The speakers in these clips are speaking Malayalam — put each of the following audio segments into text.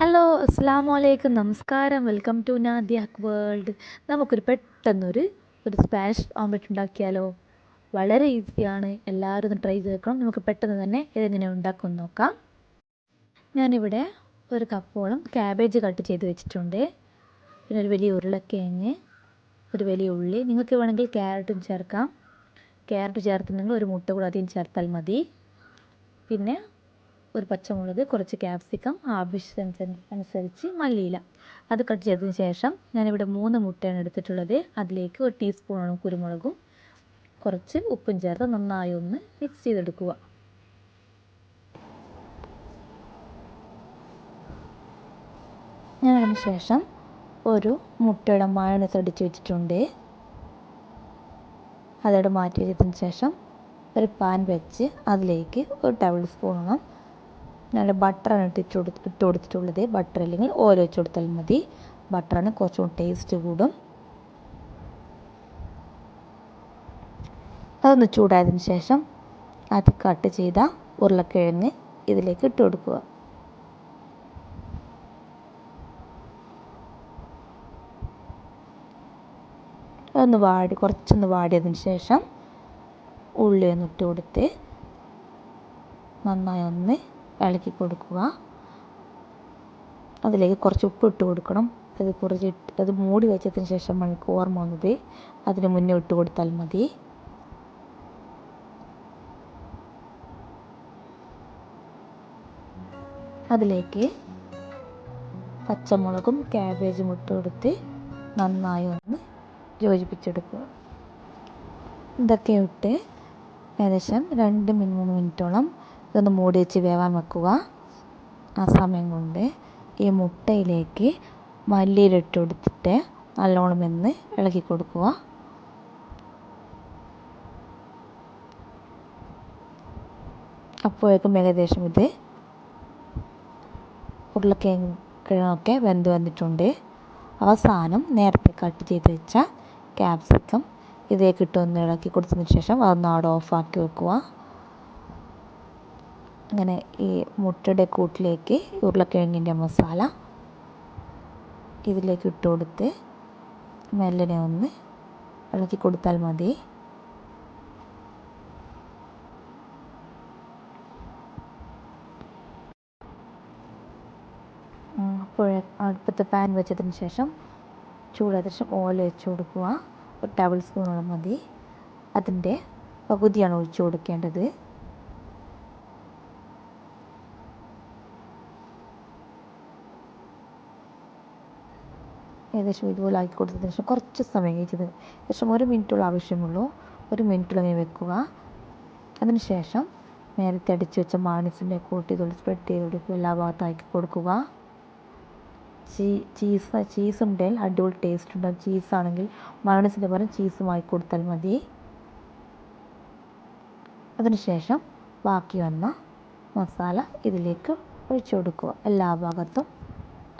ഹലോ അസ്സാം വലൈക്കും നമസ്കാരം വെൽക്കം ടു നാദിയാക്ക് വേൾഡ് നമുക്കൊരു പെട്ടെന്നൊരു ഒരു സ്പാനിഷ് ഓംലെറ്റ് ഉണ്ടാക്കിയാലോ? വളരെ ഈസിയാണ് എല്ലാവരും ഒന്ന് ട്രൈ ചെയ്തേക്കണം. നമുക്ക് പെട്ടെന്ന് തന്നെ ഇതെങ്ങനെ ഉണ്ടാക്കും നോക്കാം. ഞാനിവിടെ ഒരു കപ്പോളം ക്യാബേജ് കട്ട് ചെയ്ത് വെച്ചിട്ടുണ്ട്. പിന്നെ ഒരു വലിയ ഉരുളക്കിഴങ്ങ് ഒരു വലിയ ഉള്ളി. നിങ്ങൾക്ക് വേണമെങ്കിൽ ക്യാരറ്റും ചേർക്കാം. ക്യാരറ്റ് ചേർത്തിട്ടുണ്ടെങ്കിൽ ഒരു മുട്ട കൂടെ അധികം ചേർത്താൽ മതി. പിന്നെ ഒരു പച്ചമുളക് കുറച്ച് ക്യാപ്സിക്കം ആവശ്യത്തിന് അനുസരിച്ച് മല്ലിയില. അത് കട്ട് ചെയ്തതിന് ശേഷം ഞാനിവിടെ മൂന്ന് മുട്ടയാണ് എടുത്തിട്ടുള്ളത്. അതിലേക്ക് ഒരു ടീസ്പൂണോളം കുരുമുളകും കുറച്ച് ഉപ്പും ചേർത്ത് നന്നായി ഒന്ന് മിക്സ് ചെയ്തെടുക്കുക. ഞാൻ അതിനുശേഷം ഒരു മുട്ടയുടെ മയണസ് അടിച്ച് വെച്ചിട്ടുണ്ട്. അതോടെ മാറ്റി വെച്ചതിന് ശേഷം ഒരു പാൻ വെച്ച് അതിലേക്ക് ഒരു ടേബിൾ സ്പൂണോളം നല്ല ബട്ടറാണ് ഇട്ടിട്ട് കൊടുത്ത് ഇട്ട് കൊടുത്തിട്ടുള്ളത്. ബട്ടർ അല്ലെങ്കിൽ ഓയിൽ വെച്ച് കൊടുത്താൽ മതി. ബട്ടറാണ് കുറച്ചും ടേസ്റ്റ് കൂടും. അതൊന്ന് ചൂടായതിന് ശേഷം അത് കട്ട് ചെയ്ത ഉരുളക്കിഴങ്ങ് ഇതിലേക്ക് ഇട്ട് കൊടുക്കുക. അതൊന്ന് വാടി കുറച്ചൊന്ന് വാടിയതിന് ശേഷം ഉള്ളി ഒന്ന് ഇട്ട് കൊടുത്ത് നന്നായി ഒന്ന് ഇളക്കി കൊടുക്കുക. അതിലേക്ക് കുറച്ച് ഉപ്പ് ഇട്ട് കൊടുക്കണം. അത് കുറച്ച് അത് മൂടി വെച്ചതിന് ശേഷം എനിക്ക് ഓർമ്മ വന്നത് അതിന് മുന്നേ ഇട്ട് കൊടുത്താൽ മതി. അതിലേക്ക് പച്ചമുളകും ക്യാബേജും ഇട്ട് കൊടുത്ത് നന്നായി ഒന്ന് യോജിപ്പിച്ചെടുക്കുക. ഇതൊക്കെ ഇട്ട് ഏകദേശം രണ്ട് മൂന്ന് മിനിറ്റോളം ഇതൊന്ന് മൂടി വെച്ച് വേവാൻ വെക്കുക. ആ സമയം കൊണ്ട് ഈ മുട്ടയിലേക്ക് മല്ലിയില ഇട്ട് കൊടുത്തിട്ട് നല്ലോണം ഒന്ന് ഇളക്കി കൊടുക്കുക. അപ്പോഴേക്കും ഏകദേശം ഇത് ഉരുളക്കിഴങ്ങൊക്കെ വെന്ത് വന്നിട്ടുണ്ട്. അവസാനം നേരത്തെ കട്ട് ചെയ്ത് വെച്ച ക്യാപ്സിക്കം ഇതിലേക്ക് ഇട്ട് ഒന്ന് ഇളക്കി കൊടുത്തതിന് ശേഷം അതൊന്ന് അവിടെ ഓഫാക്കി വെക്കുക. അങ്ങനെ ഈ മുട്ടയുടെ കൂട്ടിലേക്ക് ഉരുളക്കിഴങ്ങിന്റെ മസാല ഇതിലേക്ക് ഇട്ട് കൊടുത്ത് മെല്ലനെ ഒന്ന് ഇളക്കി കൊടുത്താൽ മതി. അടുപ്പത്ത് പാൻ വെച്ചതിന് ശേഷം ചൂടായതിന് ശേഷം വെച്ച് കൊടുക്കുക. ഒരു ടേബിൾ സ്പൂണോളം മതി. അതിന്റെ പകുതിയാണ് ഒഴിച്ചു കൊടുക്കേണ്ടത്. ഏകദേശം ഇതുപോലെ ആക്കി കൊടുത്തതിന് ശേഷം കുറച്ച് സമയം കഴിച്ചത് ഏകദേശം ഒരു മിനിറ്റോളം ആവശ്യമുള്ളൂ. ഒരു മിനിറ്റിലങ്ങനെ വെക്കുക. അതിന് ശേഷം നേരത്തെ അടിച്ച് വെച്ച മാണിസിന്റെ കൂട്ടി ഇതുപോലെ സ്പ്രെഡ് ചെയ്ത് കൊടുക്കുക. എല്ലാ ഭാഗത്തും ആക്കി കൊടുക്കുക. ചീസ് ചീസ് ഉണ്ടെങ്കിൽ അടിപൊളി ടേസ്റ്റ് ഉണ്ടാകും ചീസാണെങ്കിൽ മയോണൈസിന്റെ പകരം ചീസും ആക്കി കൊടുത്താൽ മതി. അതിനുശേഷം ബാക്കി വന്ന മസാല ഇതിലേക്ക് ഒഴിച്ചു കൊടുക്കുക. എല്ലാ ഭാഗത്തും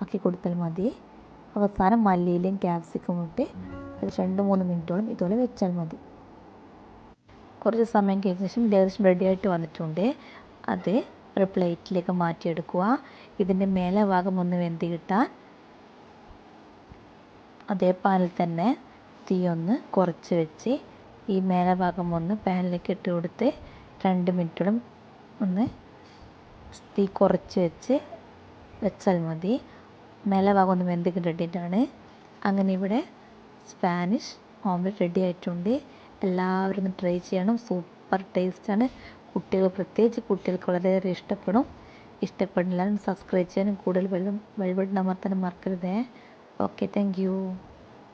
ആക്കി കൊടുത്താൽ മതി. അവസാനം മല്ലിയിലയും ക്യാപ്സിക്കം ഇട്ട് ഒരു രണ്ട് മൂന്ന് മിനിറ്റോളം ഇതുപോലെ വെച്ചാൽ മതി. കുറച്ച് സമയം കഴിഞ്ഞ ശേഷം ലേശം റെഡി ആയിട്ട് വന്നിട്ടുണ്ട്. അത് ഒരു പ്ലേറ്റിലേക്ക് മാറ്റിയെടുക്കുക. ഇതിന്റെ മേലെ ഭാഗം ഒന്ന് വെന്തി കിട്ടാൻ അതേ പാനിൽ തന്നെ തീ ഒന്ന് കുറച്ച് വെച്ച് ഈ മേലെ ഭാഗം ഒന്ന് പാനിലേക്ക് ഇട്ട് കൊടുത്ത് രണ്ട് മിനിറ്റോളം ഒന്ന് തീ കുറച്ച് വെച്ച് വെച്ചാൽ മതി. മേലെ ഭാഗം ഒന്ന് വെന്ത് കിട്ടിയിട്ടാണ് അങ്ങനെ ഇവിടെ സ്പാനിഷ് ഓംലെറ്റ് റെഡി ആയിട്ടുണ്ട്. എല്ലാവരും ഒന്ന് ട്രൈ ചെയ്യണം. സൂപ്പർ ടേസ്റ്റാണ് കുട്ടികൾ പ്രത്യേകിച്ച് കുട്ടികൾക്ക് വളരെയേറെ ഇഷ്ടപ്പെടും. ഇഷ്ടപ്പെടില്ല സബ്സ്ക്രൈബ് ചെയ്യാനും കൂടുതൽ വെള്ളം വെള്ളം ബട്ടൺ അമർത്താനും മറക്കരുതേ. Okay thank you